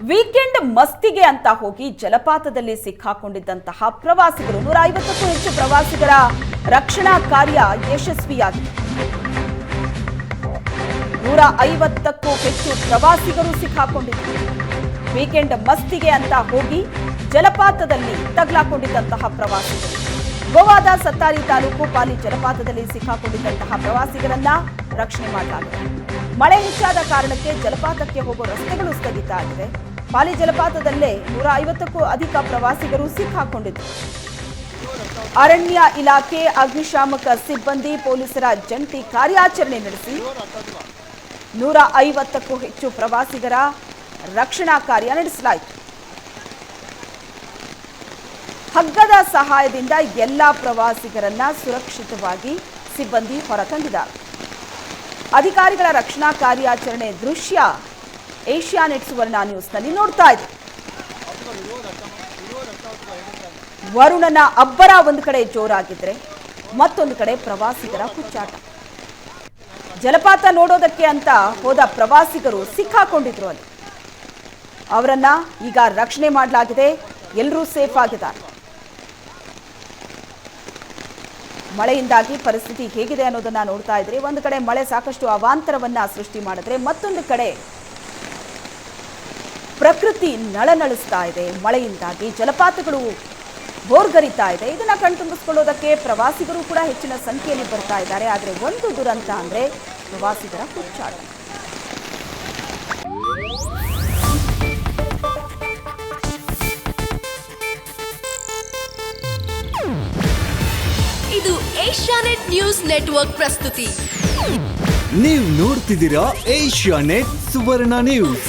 Weekend ಮಸ್ತಿಗೆ ಅಂತ ಹೋಗಿ ಜಲಪಾತದಲ್ಲಿ ಸಿಕ್ಕಾಕೊಂಡಿದ್ದಂತಹ ಪ್ರವಾಸಿಗರು ನೂರ ಐವತ್ತಕ್ಕೂ ಹೆಚ್ಚು ಪ್ರವಾಸಿಗರ ರಕ್ಷಣಾ ಕಾರ್ಯ ಯಶಸ್ವಿಯಾಗಿದೆ. ನೂರ ಐವತ್ತಕ್ಕೂ ಹೆಚ್ಚು ಪ್ರವಾಸಿಗರು ಸಿಕ್ಕಾಕೊಂಡಿದ್ದಾರೆ. ವೀಕೆಂಡ್ ಮಸ್ತಿಗೆ ಅಂತ ಹೋಗಿ ಜಲಪಾತದಲ್ಲಿ ತಗಲಾಕೊಂಡಿದ್ದಂತಹ ಪ್ರವಾಸಿಗರು. ಗೋವಾದ ಸತ್ತಾರಿ ತಾಲೂಕು ಪಾಲಿ ಜಲಪಾತದಲ್ಲಿ ಸಿಕ್ಕಾಕೊಂಡಿದ್ದಂತಹ ಪ್ರವಾಸಿಗರನ್ನ ರಕ್ಷಣೆ ಮಾಡಲಾಗಿದೆ. ಮಳೆ ಹೆಚ್ಚಾದ ಕಾರಣಕ್ಕೆ ಜಲಪಾತಕ್ಕೆ ಹೋಗುವ ರಸ್ತೆಗಳು ಸ್ಥಗಿತ ಆಗಿವೆ. ಪಾಲಿ ಜಲಪಾತದಲ್ಲೇ ನೂರ ಐವತ್ತಕ್ಕೂ ಅಧಿಕ ಪ್ರವಾಸಿಗರು ಸಿಕ್ಕಾಕೊಂಡಿದ್ದರು ಅರಣ್ಯ ಇಲಾಖೆ ಅಗ್ನಿಶಾಮಕ ಸಿಬ್ಬಂದಿ ಪೊಲೀಸರ ಜಂಟಿ ಕಾರ್ಯಾಚರಣೆ ನಡೆಸಿ ನೂರ ಐವತ್ತಕ್ಕೂ ಹೆಚ್ಚು ಪ್ರವಾಸಿಗರ ರಕ್ಷಣಾ ಕಾರ್ಯ ನಡೆಸಲಾಯಿತು. ಹಗ್ಗದ ಸಹಾಯದಿಂದ ಎಲ್ಲ ಪ್ರವಾಸಿಗರನ್ನ ಸುರಕ್ಷಿತವಾಗಿ ಸಿಬ್ಬಂದಿ ಹೊರತಂದಿದ್ದಾರೆ. ಅಧಿಕಾರಿಗಳ ರಕ್ಷಣಾ ಕಾರ್ಯಾಚರಣೆ ದೃಶ್ಯ ಏಷ್ಯಾನೆಟ್ ಸುವರ್ಣ ನ್ಯೂಸ್ನಲ್ಲಿ ನೋಡ್ತಾ ಇದೆ ವರುಣನ ಅಬ್ಬರ ಒಂದು ಕಡೆ ಜೋರಾಗಿದ್ರೆ ಮತ್ತೊಂದು ಕಡೆ ಪ್ರವಾಸಿಗರ ಹುಚ್ಚಾಟ. ಜಲಪಾತ ನೋಡೋದಕ್ಕೆ ಅಂತ ಹೋದ ಪ್ರವಾಸಿಗರು ಸಿಕ್ಕಾಕೊಂಡಿದ್ರು ಅಲ್ಲಿ. ಅವರನ್ನ ಈಗ ರಕ್ಷಣೆ ಮಾಡಲಾಗಿದೆ ಎಲ್ಲರೂ ಸೇಫ್ ಆಗಿದ್ದಾರೆ. ಮಳೆಯಿಂದಾಗಿ ಪರಿಸ್ಥಿತಿ ಹೇಗಿದೆ ಅನ್ನೋದನ್ನ ನೋಡ್ತಾ ಇದ್ರೆ. ಒಂದು ಕಡೆ ಮಳೆ ಸಾಕಷ್ಟು ಅವಾಂತರವನ್ನ ಸೃಷ್ಟಿ ಮಾಡಿದ್ರೆ ಮತ್ತೊಂದು ಕಡೆ ಪ್ರಕೃತಿ ನಳನಳಿಸ್ತಾ ಇದೆ. ಮಳೆಯಿಂದಾಗಿ ಜಲಪಾತಗಳು ಬೋರ್ಗರಿತಾ ಇದೆ. ಇದನ್ನು ಕಣ್ತುಂಬಿಸ್ಕೊಳ್ಳೋದಕ್ಕೆ ಪ್ರವಾಸಿಗರು ಕೂಡ ಹೆಚ್ಚಿನ ಸಂಖ್ಯೆಯಲ್ಲಿ ಬರ್ತಾ ಇದ್ದಾರೆ. ಆದರೆ ಒಂದು ದುರಂತ ಅಂದ್ರೆ ಪ್ರವಾಸಿಗರ ಹುಚ್ಚಾಟ ಇದು ಏಷ್ಯಾನೆಟ್ ನ್ಯೂಸ್ ನೆಟ್ವರ್ಕ್ ಪ್ರಸ್ತುತಿ. ನೀವು ನೋಡ್ತಿದ್ದೀರಾ ಏಷ್ಯಾ ನೆಟ್ ಸುವರ್ಣ ನ್ಯೂಸ್.